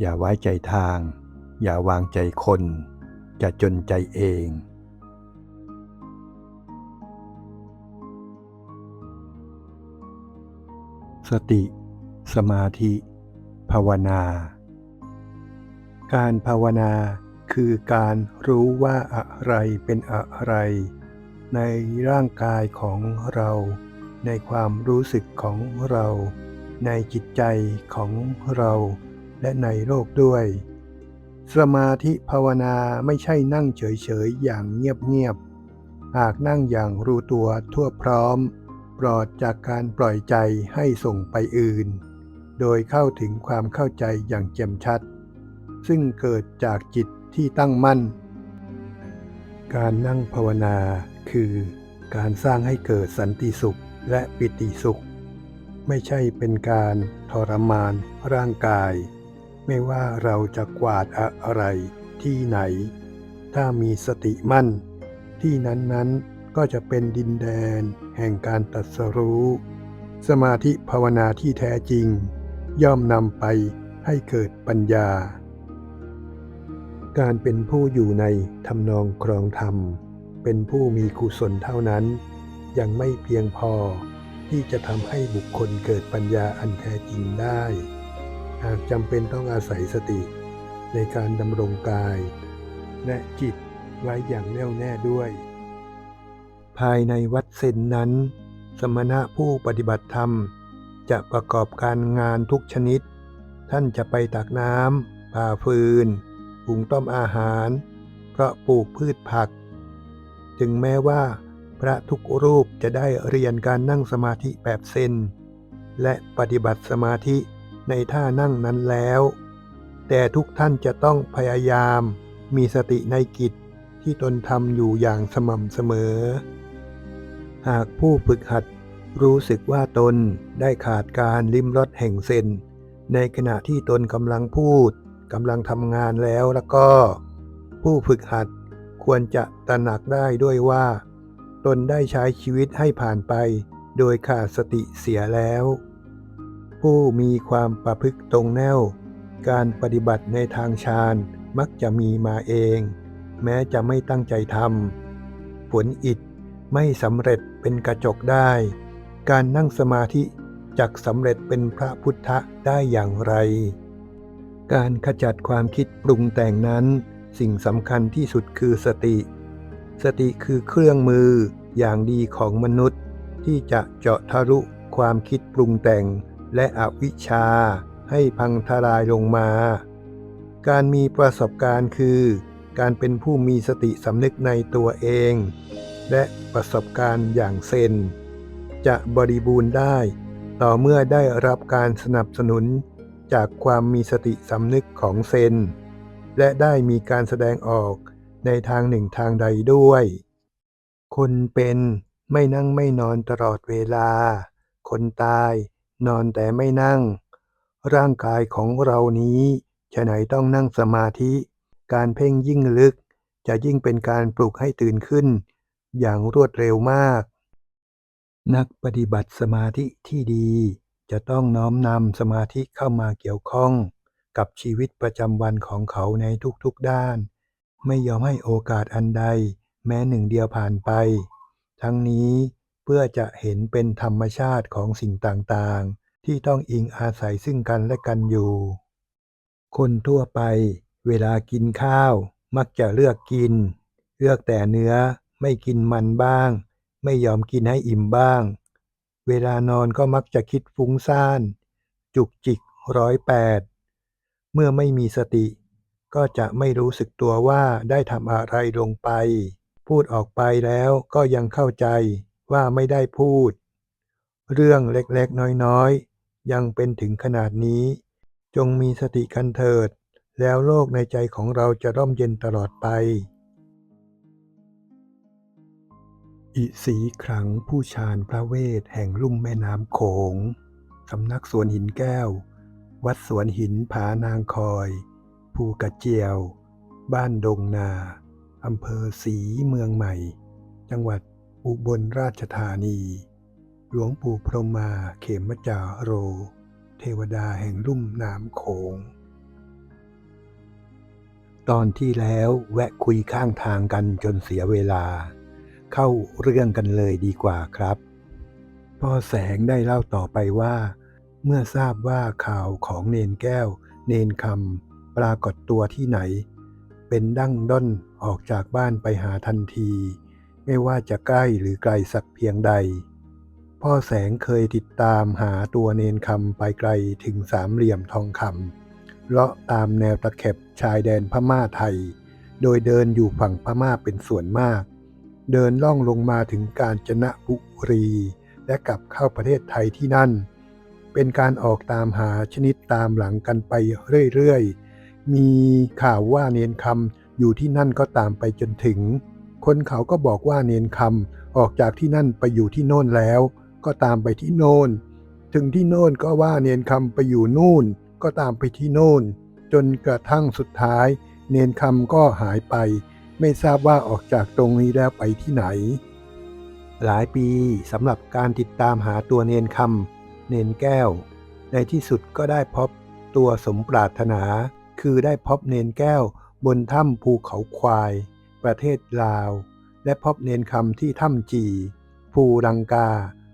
อย่าไว้ใจทาง อย่าวางใจคนจะจนใจเอง สติ สมาธิ ภาวนา การภาวนาคือการรู้ว่าอะไรเป็นอะไร ในร่างกายของเรา ในความรู้สึกของเรา ในจิตใจของเรา และในโลกด้วย สมาธิภาวนาไม่ใช่นั่งเฉยๆ อย่างเงียบๆ หากนั่งอย่างรู้ตัวทั่วพร้อม ปลอดจากการปล่อยใจให้ส่งไปอื่น โดยเข้าถึงความเข้าใจอย่างแจ่มชัด ซึ่งเกิดจากจิตที่ตั้งมั่น การนั่งภาวนาคือการสร้างให้เกิดสันติสุขและปิติสุข ไม่ใช่เป็นการทรมานร่างกาย ไม่ว่าเราจะกวาดอะไรที่ไหน ถ้ามีสติมั่น ที่นั้นๆก็จะเป็นดินแดน แห่งการตรัสรู้ สมาธิภาวนาที่แท้จริง ย่อมนำไปให้เกิดปัญญา การเป็นผู้อยู่ในทำนองครองธรรม เป็นผู้มีกุศลเท่านั้น ยังไม่เพียงพอที่จะทำให้บุคคลเกิดปัญญาอันแท้จริงได้ หากจำเป็นต้องอาศัยสติ ในการดำรงกาย และจิตไว้อย่างแน่วแน่ด้วย ภายในวัดเซนนั้น สมณะผู้ปฏิบัติธรรม จะประกอบการงานทุกชนิด ท่านจะไปตักน้ำผ่าฟืนหุงต้มอาหาร เพราะปลูกพืชผัก ถึงแม้ว่าพระทุกรูปจะได้เรียนการนั่งสมาธิแบบเซน และปฏิบัติสมาธิ ในท่านั่งนั้นแล้ว แต่ทุกท่านจะต้องพยายามมีสติในกิจที่ตนทำอยู่อย่างสม่ำเสมอ หากผู้ฝึกหัดรู้สึกว่าตนได้ขาดการลิ้มรสแห่งเซนในขณะที่ตนกำลังพูดกำลังทำงานแล้วแล้วก็ ผู้ฝึกหัดควรจะตระหนักได้ด้วยว่า ตนได้ใช้ชีวิตให้ผ่านไป โดยขาดสติเสียแล้ว ผู้มีความประพฤติตรงแนว การปฏิบัติในทางฌานมักจะมีมาเอง แม้จะไม่ตั้งใจทำผลอิดไม่สำเร็จเป็นกระจกได้ การนั่งสมาธิจักสำเร็จเป็นพระพุทธได้อย่างไร การขจัดความคิดปรุงแต่งนั้น สิ่งสำคัญที่สุดคือสติ สติคือเครื่องมืออย่างดีของมนุษย์ ที่จะเจาะทะลุความคิดปรุงแต่ง และอวิชชาให้พังทลายลงมา การมีประสบการณ์คือ การเป็นผู้มีสติสำนึกในตัวเอง และประสบการณ์อย่างเซน จะบริบูรณ์ได้ ต่อเมื่อได้รับการสนับสนุนจากความมีสติสำนึกของเซน และได้มีการแสดงออกในทางหนึ่งทางใดด้วย คนเป็นไม่นั่งไม่นอนตลอดเวลา คนตาย นอนแต่ไม่นั่ง ร่างกายของเรานี้ฉะไหนต้องนั่งสมาธิ การเพ่งยิ่งลึก จะยิ่งเป็นการปลุกให้ตื่นขึ้น อย่างรวดเร็วมาก นักปฏิบัติสมาธิที่ดี จะต้องน้อมนำสมาธิเข้ามาเกี่ยวข้อง กับชีวิตประจำวันของเขาในทุกๆด้าน ไม่ยอมให้โอกาสอันใด แม้หนึ่งเดียวผ่านไป ทั้งนี้ พื่อจะเห็นเป็นธรรมชาติของสิ่งต่างๆ ที่ต้องอิงอาศัยซึ่งกันและกันอยู่ คนทั่วไป เวลากินข้าว มักจะเลือกกิน เลือกแต่เนื้อไม่กินมันบ้าง ไม่ยอมกินให้อิ่มบ้าง เวลานอนก็มักจะคิดฟุ้งซ่าน จุกจิกร้อยแปดเมื่อไม่มีสติ ก็จะไม่รู้สึกตัวว่าได้ทำอะไรลงไป พูดออกไปแล้วก็ยังเข้าใจ ว่าไม่ได้พูด เรื่องเล็กๆ น้อยๆ ยังเป็นถึงขนาดนี้ จงมีสติกันเถิด แล้วโลกในใจของเราจะร่มเย็นตลอดไป อิสีขลังผู้ชาญพระเวทแห่งลุ่มแม่น้ำโขง สำนักสวนหินแก้ว วัดสวนหินผานางคอย ภูกระเจียว บ้านดงนาอำเภอศรีเมืองใหม่ จังหวัด อุบลราชธานี หลวงปู่พรหมาเขมจาโร เทวดาแห่งลุ่มน้ำโขง ตอนที่แล้วแวะคุยข้างทางกันจนเสียเวลา เข้าเรื่องกันเลยดีกว่าครับ พ่อแสงได้เล่าต่อไปว่า เมื่อทราบว่าข่าวของเนนแก้ว เนนคำปรากฏตัวที่ไหน เป็นดั้งด้นออกจากบ้านไปหาทันที ไม่ว่าจะใกล้หรือไกลสักเพียงใด พ่อแสงเคยติดตามหาตัวเนนคำไปไกลถึงสามเหลี่ยมทองคำเลาะตามแนวตะเข็บชายแดนพม่าไทย โดยเดินอยู่ฝั่งพม่าเป็นส่วนมาก เดินล่องลงมาถึงกาญจนบุรี และกลับเข้าประเทศไทยที่นั่น เป็นการออกตามหาชนิดตามหลังกันไปเรื่อยๆ มีข่าวว่าเนนคำอยู่ที่นั่นก็ตามไปจนถึง คนเขาก็บอกว่าเนนคำออกจากที่นั่นไปอยู่ที่โน่นแล้ว ก็ตามไปที่โน่น ถึงที่โน่นก็ว่าเนนคำไปอยู่นู่น ก็ตามไปที่โน่น จนกระทั่งสุดท้าย เนนคำก็หายไป ไม่ทราบว่าออกจากตรงนี้แล้วไปที่ไหน หลายปีสำหรับการติดตามหาตัวเนนคำเนนแก้ว ในที่สุดก็ได้พบตัวสมปรารถนา คือได้พบเนนแก้วบนถ้ำภูเขาควาย ประเทศลาว และพบเนนคำที่ถ้ำจี ภูรังกา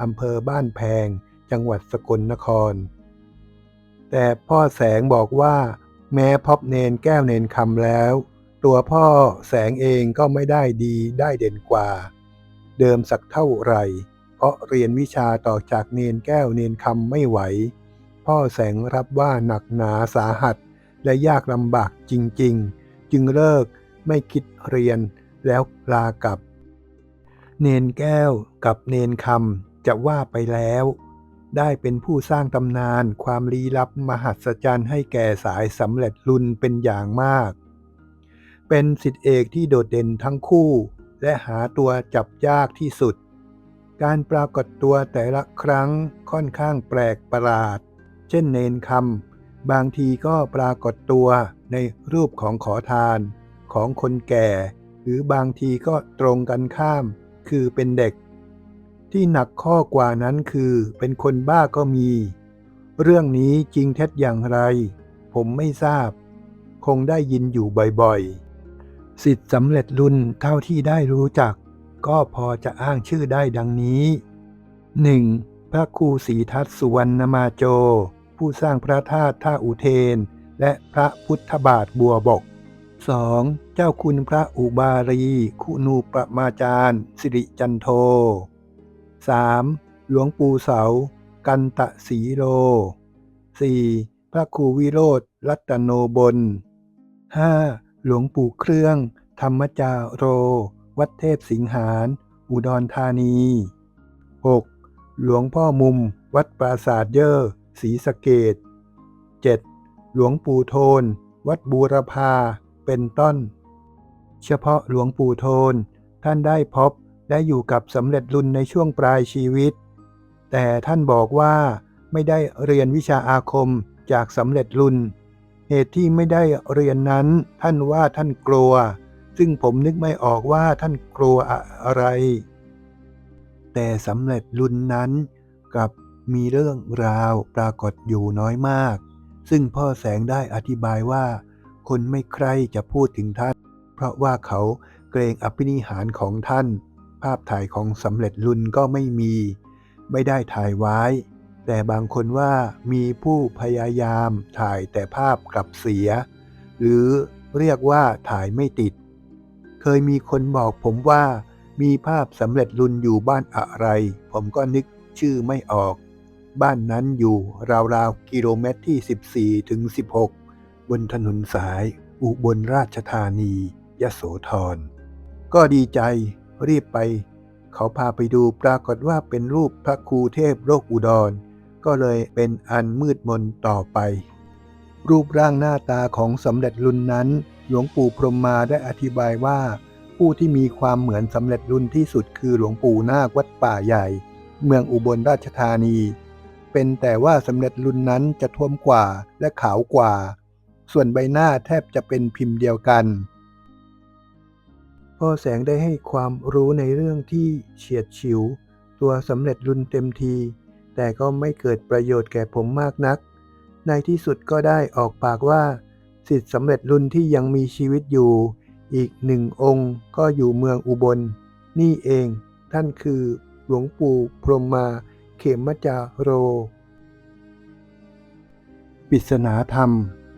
อำเภอบ้านแพง จังหวัดสกลนคร แต่พ่อแสงบอกว่า แม้พบเนนแก้วเนนคำแล้ว ตัวพ่อแสงเองก็ไม่ได้ดีได้เด่นกว่า เดิมสักเท่าไหร่ เพราะเรียนวิชาต่อจากเนนแก้วเนนคำไม่ไหว พ่อแสงรับว่าหนักหนาสาหัสและยากลำบากจริง ๆ จึงเลิก ไม่คิดเรียนแล้วลากลับ เนนแก้วกับเนนคำจะว่าไปแล้ว ได้เป็นผู้สร้างตำนานความลี้ลับมหัศจรรย์ให้แก่สายสำเร็จรุ่นเป็นอย่างมาก เป็นสิทธิเอกที่โดดเด่นทั้งคู่ และหาตัวจับยากที่สุด การปรากฏตัวแต่ละครั้งค่อนข้างแปลกประหลาด เช่นเนนคำบางทีก็ปรากฏตัวในรูปของขอทาน ของคนแก่ หรือบางทีก็ตรงกันข้าม คือเป็นเด็ก ที่หนักข้อกว่านั้นคือเป็นคนบ้าก็มี เรื่องนี้จริงเท็จอย่างไร ผมไม่ทราบ คงได้ยินอยู่บ่อยๆ สิทธิ์สำเร็จรุ่นเท่าที่ได้รู้จัก ก็พอจะอ้างชื่อได้ดังนี้ 1. พระครูศรีทัตสุวรรณมาโจ ผู้สร้างพระธาตุท่าอุเทน และพระพุทธบาทบัวบก 2. เจ้าคุณพระอุบารีคุณูปมาจารย์สิริจันโท 3. หลวงปู่เสา กันตะสีโล 4. พระครูวิโรธรัตโนบล 5. หลวงปู่เครื่อง ธรรมจาโร วัดเทพสิงหารอุดรธานี 6. หลวงพ่อมุม วัดปราสาทเยอร์ศรีสะเกด 7. หลวงปู่โทน วัดบูรพา เป็นต้น เฉพาะหลวงปู่โทน ท่านได้พบและอยู่กับสำเร็จรุ่นในช่วงปลายชีวิต แต่ท่านบอกว่าไม่ได้เรียนวิชาอาคมจากสำเร็จรุ่นเหตุที่ไม่ได้เรียนนั้น ท่านว่าท่านกลัว ซึ่งผมนึกไม่ออกว่าท่านกลัวอะไร แต่สำเร็จรุ่นนั้นกับมีเรื่องราวปรากฏอยู่น้อยมาก ซึ่งพ่อแสงได้อธิบายว่า คนไม่ใครจะพูดถึงท่าน เพราะว่าเขาเกรงอภินิหารของท่าน ภาพถ่ายของสำเร็จรุ่นก็ไม่มี ไม่ได้ถ่ายไว้ แต่บางคนว่ามีผู้พยายามถ่ายแต่ภาพกลับเสีย หรือเรียกว่าถ่ายไม่ติด เคยมีคนบอกผมว่ามีภาพสำเร็จรุ่นอยู่บ้านอะไร ผมก็นึกชื่อไม่ออก บ้านนั้นอยู่ราวๆกิโลเมตรที่ 14 ถึง 16 บนถนนสาย อุบลราชธานี ยโสธร ก็ดีใจรีบไป เขาพาไปดูปรากฏว่าเป็นรูปพระครูเทพโลกอุดร ก็เลยเป็นอันมืดมนต่อไป รูปร่างหน้าตาของสำเร็จรุ่นนั้น หลวงปู่พรหมมาได้อธิบายว่า ผู้ที่มีความเหมือนสำเร็จรุ่นที่สุดคือหลวงปู่นาควัดป่าใหญ่ เมืองอุบลราชธานีเป็นแต่ว่าสำเร็จรุ่นนั้นจะท่วมกว่าและขาวกว่า ส่วนใบหน้าแทบจะเป็นพิมพ์เดียวกัน พ่อแสงได้ให้ความรู้ในเรื่องที่เฉียดฉิว ตัวสำเร็จรุ่นเต็มที แต่ก็ไม่เกิดประโยชน์แก่ผมมากนัก ในที่สุดก็ได้ออกปากว่า สิทธิ์สำเร็จรุ่นที่ยังมีชีวิตอยู่ อีกหนึ่งองค์ก็อยู่เมืองอุบล นี่เองท่านคือหลวงปู่พรหมมาเขมจาโร ปริศนาธรรม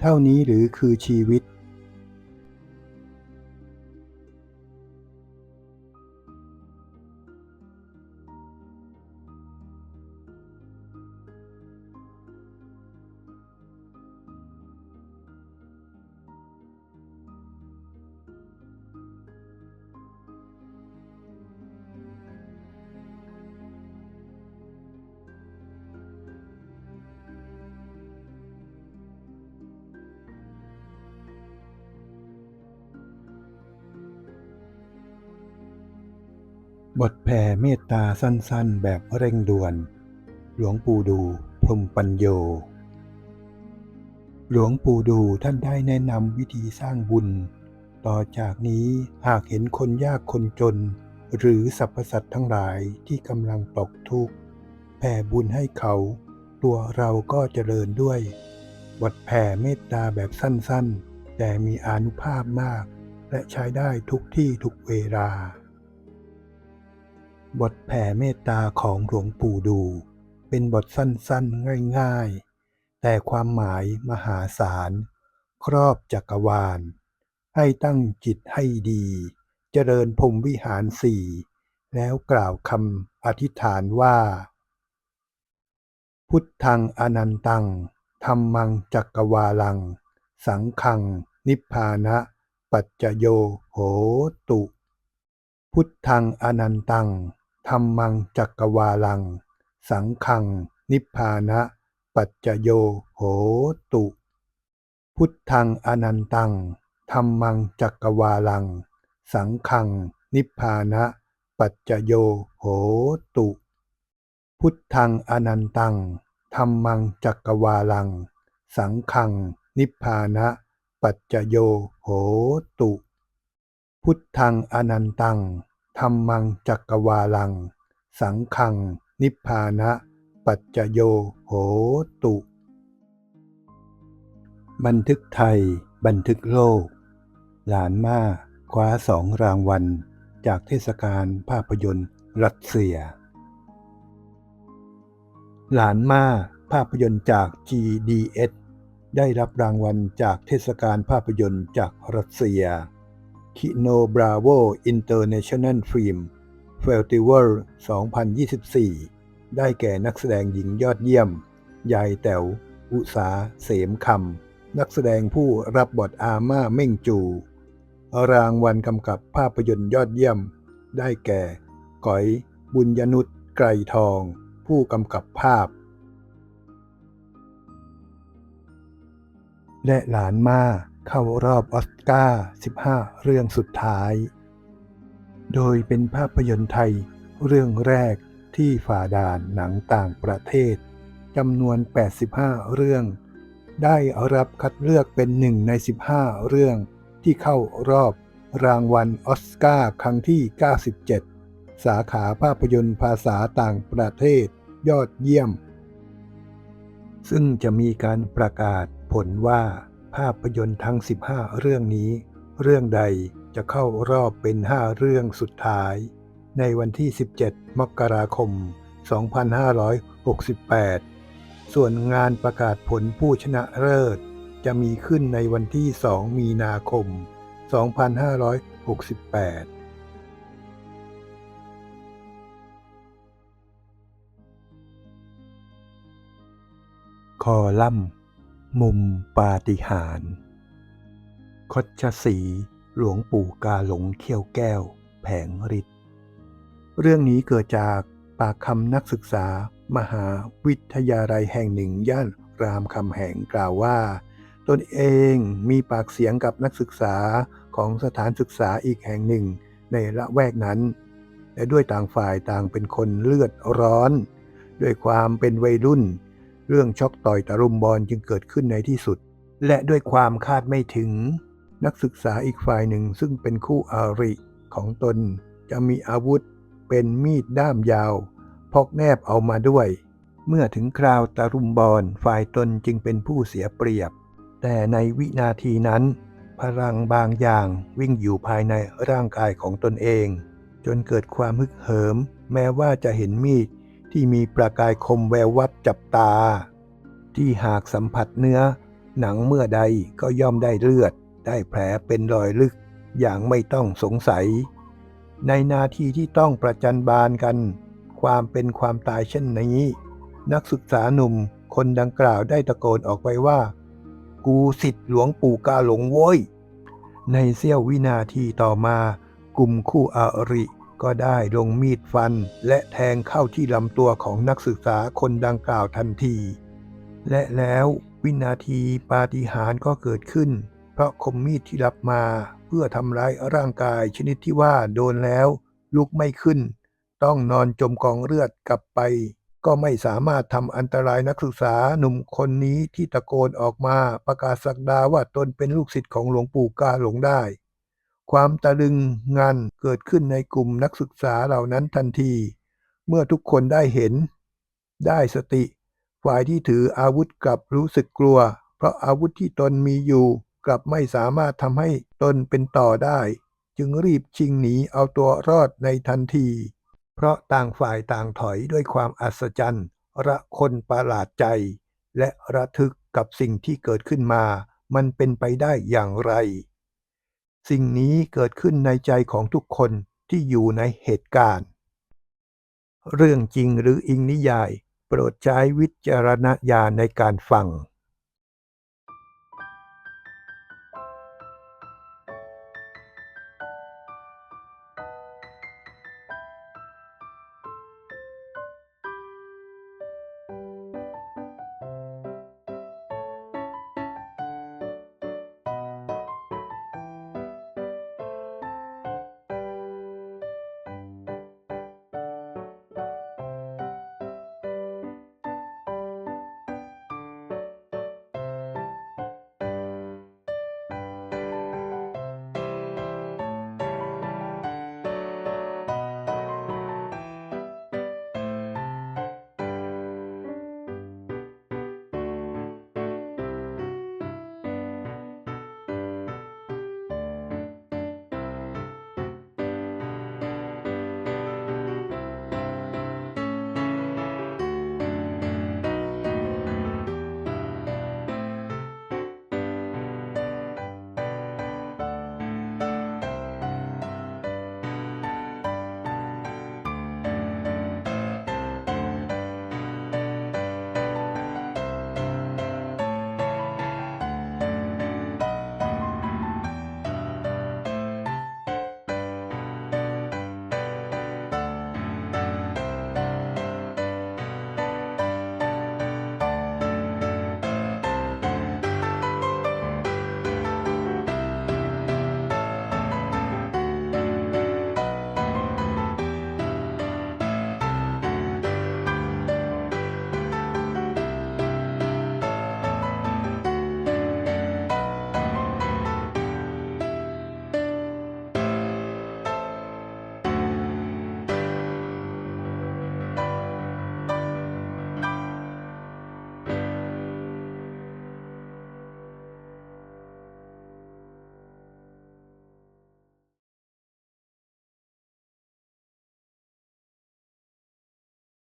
เท่านี้หรือคือชีวิต บทแผ่เมตตาสั้นๆ แบบเร่งด่วน หลวงปู่ดู พรหมปัญโย หลวงปู่ดูท่านได้แนะนำวิธีสร้างบุญ ต่อจากนี้หากเห็นคนยากคนจน หรือสรรพสัตว์ทั้งหลายที่กำลังตกทุกข์แผ่บุญให้เขา ตัวเราก็เจริญด้วย บทแผ่เมตตาแบบสั้นๆ แต่มีอานุภาพมาก และใช้ได้ทุกที่ทุกเวลา บทแผ่เมตตาของหลวงปู่ดู เป็นบทสั้นๆ ง่ายๆ แต่ความหมายมหาศาล ครอบจักรวาล ให้ตั้งจิตให้ดี เจริญพรมวิหารสี่ แล้วกล่าวคำอธิษฐานว่า พุทธังอนันตังธรรมังจักรวาลัง สังฆัง นิพพานะ ปัจจโยโหตุ พุทธังอนันตัง ธรรมังจักรวาลัง สังฆัง นิพพานะ ปัจจโยโหตุ พุทธังอนันตังธรรมังจักรวาลัง สังฆัง นิพพานะ ปัจจโยโหตุ พุทธังอนันตังธรรมังจักรวาลัง สังฆัง นิพพานะ ปัจจโยโหตุ พุทธังอนันตัง ธรรมังจักรวาลัง สังฆัง นิพพานะ ปัจจโยโหตุ บันทึกไทย บันทึกโลก หลานมาคว้าสองรางวัล จากเทศกาลภาพยนตร์รัสเซีย หลานมาภาพยนตร์จาก GDS ได้รับรางวัลจากเทศกาลภาพยนตร์จากรัสเซีย Kino Bravo International Film Festival 2024 ได้แก่นักแสดงหญิงยอดเยี่ยม ยายแต๋ว อุสา เสมคำ นักแสดงผู้รับบทอาม่าเม่งจู รางวัลกำกับภาพยนตร์ยอดเยี่ยม ได้แก่ ก๋อย บุญยนุชไกรทอง ผู้กำกับภาพ และหลานมา เข้ารอบออสการ์ 15 เรื่องสุดท้าย โดยเป็นภาพยนตร์ไทยเรื่องแรกที่ฝ่าด่านหนังต่างประเทศจำนวน 85 เรื่อง ได้รับคัดเลือกเป็นหนึ่งใน 15 เรื่องที่เข้ารอบรางวัลออสการ์ครั้งที่ 97 สาขาภาพยนตร์ภาษาต่างประเทศยอดเยี่ยม ซึ่งจะมีการประกาศผลว่า ภาพยนตร์ทั้ง 15 เรื่องนี้ เรื่องใดจะเข้ารอบเป็น 5 เรื่องสุดท้าย ในวันที่ 17 มกราคม 2568 ส่วนงานประกาศผลผู้ชนะเลิศ จะมีขึ้นในวันที่ 2 มีนาคม 2568คอลัมน์ มุมปาฏิหาริย์คดชสี หลวงปู่กาหลงเขี้ยวแก้ว แผงฤทธิ์เรื่องนี้เกิดจากปากคำนักศึกษา มหาวิทยาลัยแห่งหนึ่งย่านรามคำแหงกล่าวว่า ตนเองมีปากเสียงกับนักศึกษาของสถานศึกษาอีกแห่งหนึ่งในละแวกนั้น และด้วยต่างฝ่ายต่างเป็นคนเลือดร้อน ด้วยความเป็นวัยรุ่น เรื่องช็อกต่อยตะรุมบอลจึงเกิดขึ้นในที่สุด และด้วยความคาดไม่ถึง นักศึกษาอีกฝ่ายหนึ่งซึ่งเป็นคู่อาริของตน จะมีอาวุธเป็นมีดด้ามยาว พกแนบเอามาด้วย เมื่อถึงคราวตะรุมบอลฝ่ายตนจึงเป็นผู้เสียเปรียบ แต่ในวินาทีนั้น พลังบางอย่างวิ่งอยู่ภายในร่างกายของตนเอง จนเกิดความฮึกเหิม แม้ว่าจะเห็นมีด ที่มีประกายคมแวววับจับตา ที่หากสัมผัสเนื้อ หนังเมื่อใดก็ย่อมได้เลือด ได้แผลเป็นรอยลึกอย่างไม่ต้องสงสัย ในนาทีที่ต้องประจันบานกัน ความเป็นความตายเช่นนี้ นักศึกษาหนุ่มคนดังกล่าวได้ตะโกนออกไปว่า กูสิทธิ์หลวงปู่กาหลงโว้ยในเสี้ยววินาทีต่อมากลุ่มคู่อาริ ก็ได้ลงมีดฟันและแทงเข้าที่ลำตัวของนักศึกษาคนดังกล่าวทันที และแล้ววินาทีปาฏิหาริย์ก็เกิดขึ้น เพราะคมมีดที่รับมาเพื่อทำร้ายร่างกายชนิดที่ว่าโดนแล้ว ลุกไม่ขึ้น ต้องนอนจมกองเลือดกลับไป ก็ไม่สามารถทำอันตรายนักศึกษาหนุ่มคนนี้ที่ตะโกนออกมาประกาศสักดาว่าตนเป็นลูกศิษย์ของหลวงปู่กาหลงได้ ความตะลึงงานเกิดขึ้นในกลุ่มนักศึกษาเหล่านั้นทันที เมื่อทุกคนได้เห็น ได้สติ ฝ่ายที่ถืออาวุธกลับรู้สึกกลัว เพราะอาวุธที่ตนมีอยู่ กลับไม่สามารถทำให้ตนเป็นต่อได้ จึงรีบชิงหนีเอาตัวรอดในทันที เพราะต่างฝ่ายต่างถอยด้วยความอัศจรรย์ระคนประหลาดใจ และระทึกกับสิ่งที่เกิดขึ้นมา มันเป็นไปได้อย่างไร สิ่งนี้เกิดขึ้นในใจของทุกคนที่อยู่ในเหตุการณ์ เรื่องจริงหรืออิงนิยาย โปรดใช้วิจารณญาณในการฟัง